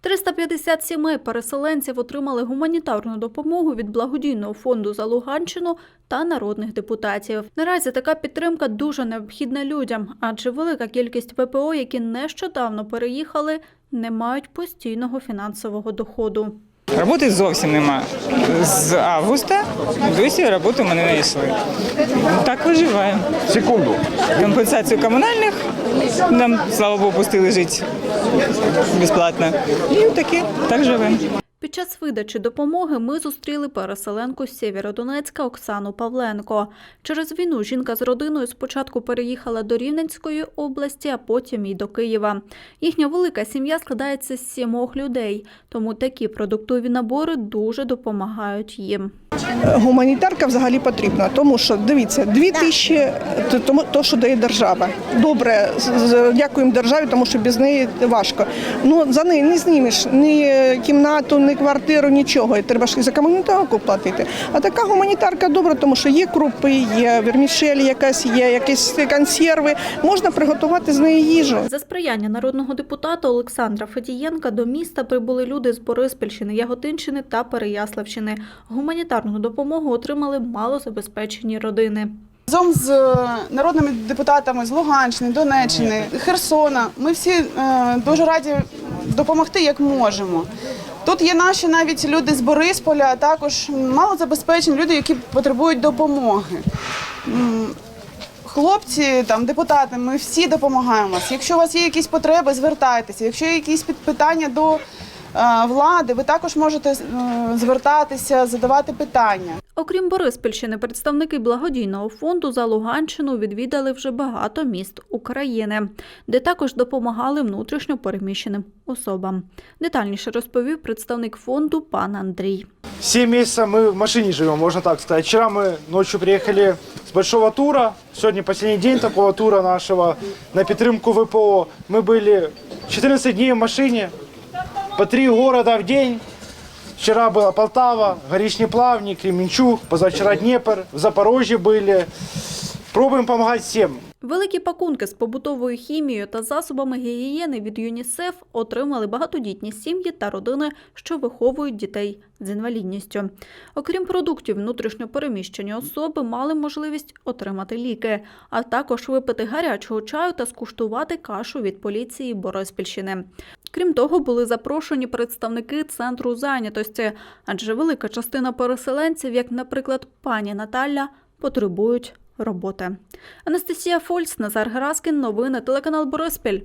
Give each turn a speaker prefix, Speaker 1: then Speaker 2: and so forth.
Speaker 1: 350 сімей переселенців отримали гуманітарну допомогу від благодійного фонду за Луганщину та народних депутатів. Наразі така підтримка дуже необхідна людям, адже велика кількість ВПО, які нещодавно переїхали, не мають постійного фінансового доходу.
Speaker 2: Роботи зовсім нема. З августа досі роботи мене не йшли. Так виживаємо.
Speaker 3: Секунду.
Speaker 2: Компенсацію комунальних нам, слава Богу, пустили жити безплатно. І таке так живемо.
Speaker 1: Під час видачі допомоги ми зустріли переселенку з Сєвєродонецька Оксану Павленко. Через війну жінка з родиною спочатку переїхала до Рівненської області, а потім і до Києва. Їхня велика сім'я складається з сімох людей, тому такі продуктові набори дуже допомагають їм.
Speaker 4: Гуманітарка взагалі потрібна, тому що дивіться, дві тисячі то, тому то, що дає держава. Добре, дякуємо державі, тому що без неї важко. Ну за неї не знімеш ні кімнату, ні квартиру, нічого. І треба ж і за комунітарку платити. А така гуманітарка добра, тому що є крупи, є вермішель, якась є, якісь консерви. Можна приготувати з неї їжу.
Speaker 1: За сприяння народного депутата Олександра Федієнка до міста прибули люди з Бориспільщини, Яготинщини та Переяславщини. Гуманітарну допомогу отримали малозабезпечені родини.
Speaker 5: Разом з е, народними депутатами з Луганщини, Донеччини, Херсона. Ми всі е, дуже раді допомогти, як можемо. Тут є наші навіть люди з Борисполя, а також малозабезпечені люди, які потребують допомоги. Хлопці, там, депутати, ми всі допомагаємо вас. Якщо у вас є якісь потреби, звертайтеся. Якщо є якісь питання до е, влади, ви також можете е, звертатися, задавати питання.
Speaker 1: Окрім Бориспільщини, представники благодійного фонду за Луганщину відвідали вже багато міст України, де також допомагали внутрішньо переміщеним особам. Детальніше розповів представник фонду пан Андрій.
Speaker 3: Семь месяцев мы в машине живем, можно так сказать. Вчера мы ночью приехали с большого тура. Сегодня последний день такого тура нашего на підтримку ВПО. Мы были 14 дней в машине, по три города в день. Вчера была Полтава, Горичный Плавник, Кременчуг, позавчера Днепр, в Запорожье были. Пробуем помогать всем.
Speaker 1: Великі пакунки з побутовою хімією та засобами гігієни від ЮНІСЕФ отримали багатодітні сім'ї та родини, що виховують дітей з інвалідністю. Окрім продуктів, внутрішньо переміщені особи мали можливість отримати ліки, а також випити гарячого чаю та скуштувати кашу від поліції Бориспільщини. Крім того, були запрошені представники центру зайнятості, адже велика частина переселенців, як, наприклад, пані Наталя, потребують роботи. Анастасія Фольц, Назар Гераскін, новини, телеканал Бориспіль.